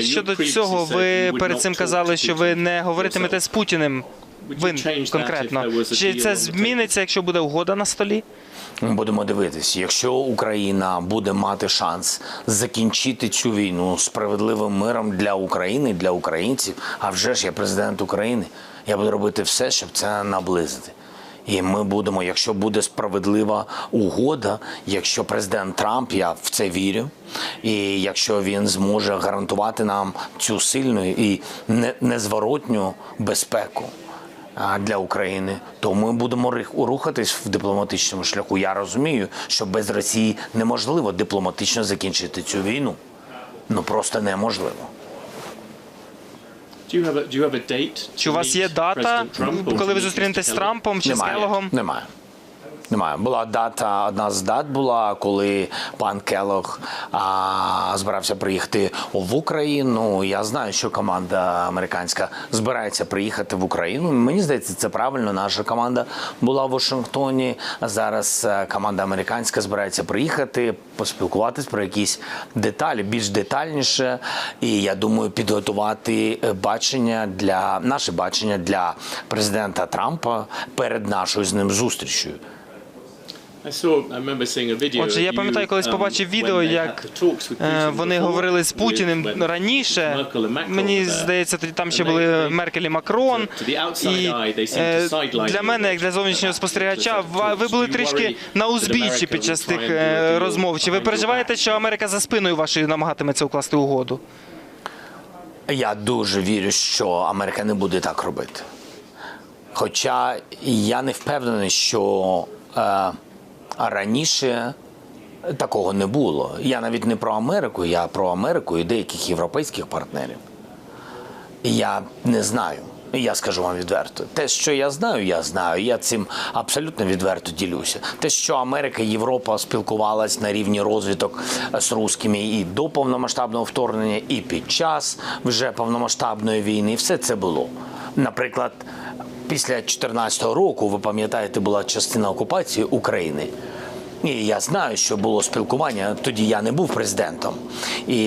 Щодо цього, ви перед цим казали, що ви не говоритимете з Путіним. Конкретно. Чи це зміниться, якщо буде угода на столі? Ми будемо дивитися, якщо Україна буде мати шанс закінчити цю війну справедливим миром для України, для українців. А вже ж я президент України. Я буду робити все, щоб це наблизити. І ми будемо, якщо буде справедлива угода, якщо президент Трамп, я в це вірю, і якщо він зможе гарантувати нам цю сильну і не- незворотню безпеку для України, то ми будемо рухатись в дипломатичному шляху. Я розумію, що без Росії неможливо дипломатично закінчити цю війну. Ну просто неможливо. Чи у вас є дата, President Trump or коли ви зустрінетесь з Трампом чи з Келогом? Немає. Немає. Була дата, одна з дат була, коли пан Келог а, збирався приїхати в Україну. Я знаю, що команда американська збирається приїхати в Україну. Мені здається, це правильно. Наша команда була в Вашингтоні. Зараз е, команда американська збирається приїхати, поспілкуватись про якісь деталі, більш детальніше. І я думаю, підготувати е, бачення для наше бачення для президента Трампа перед нашою з ним зустрічю. Отже, я пам'ятаю, колись um, побачив відео, як е, Putin вони говорили з Путіним раніше. Мені здається, тоді там ще були Меркель і Макрон. І е, для мене, як для зовнішнього спостерігача, ва- ви були трішки на узбіччі під час тих е, розмов. Чи ви переживаєте, що Америка за спиною вашою намагатиметься укласти угоду? Я дуже вірю, що Америка не буде так робити. Хоча я не впевнений, що е, раніше такого не було. Я навіть не про Америку, я про Америку і деяких європейських партнерів. Я не знаю. Я скажу вам відверто. Те, що я знаю, я знаю. Я цим абсолютно відверто ділюся. Те, що Америка Європа спілкувалась на рівні розвиток з русскими і до повномасштабного вторгнення, і під час вже повномасштабної війни, все це було. Наприклад, після 2014 року, ви пам'ятаєте, була частина окупації України. І я знаю, що було спілкування. Тоді я не був президентом. І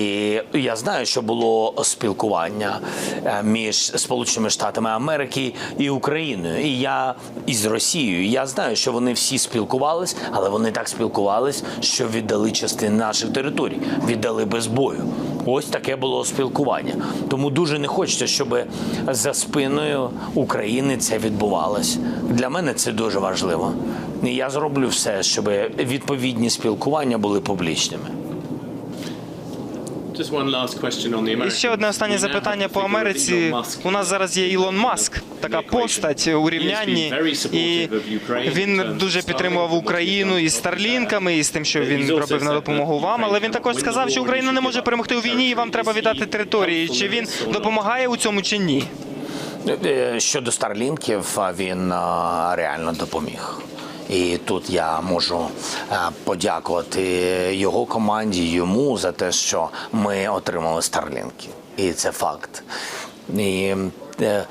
я знаю, що було спілкування е, між Сполученими Штатами Америки і Україною. І я із Росією. Я знаю, що вони всі спілкувались, але вони так спілкувались, що віддали частини наших територій, віддали без бою. Ось таке було спілкування. Тому дуже не хочеться, щоб за спиною України це відбувалось. Для мене це дуже важливо. Я зроблю все, щоб відповідні спілкування були публічними. І ще одне останнє запитання по Америці. Elon У нас зараз є Ілон Маск, така постать у рівнянні, і він дуже підтримував Україну і Старлінками, і з тим, що він робив на допомогу вам. Але він також сказав, що Україна не може перемогти у війні, і вам треба віддати території. Чи він допомагає у цьому чи ні? Е, Щодо Старлінків, він реально допоміг. І тут я можу е, подякувати його команді, йому за те, що ми отримали Старлінки. І це факт. І, е,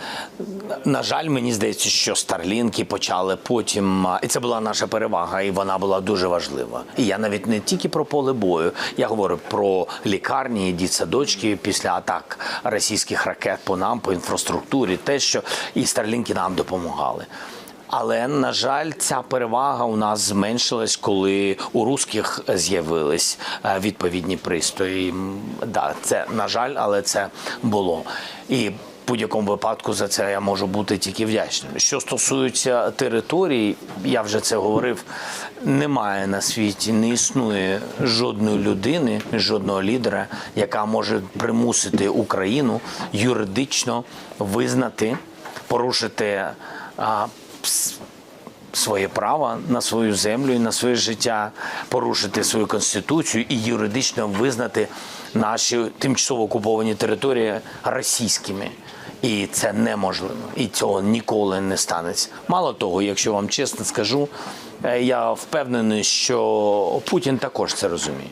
на жаль, мені здається, що Старлінки почали потім, і це була наша перевага, і вона була дуже важлива. І я навіть не тільки про поле бою, я говорю про лікарні, дітсадочки після атак російських ракет по нам, по інфраструктурі, те, що і Старлінки нам допомагали. Але на жаль, ця перевага у нас зменшилась, коли у русських з'явились е, відповідні пристрої. Да, це на жаль, але це було. І в будь-якому випадку за це я можу бути тільки вдячним. Що стосується територій, я вже це говорив. Немає на світі, не існує жодної людини, жодного лідера, яка може примусити Україну юридично визнати, порушити. Своє право на свою землю і на своє життя, порушити свою конституцію і юридично визнати наші тимчасово окуповані території російськими. І це неможливо, і цього ніколи не станеться. Мало того, якщо вам чесно скажу, е, я впевнений, що Путін також це розуміє.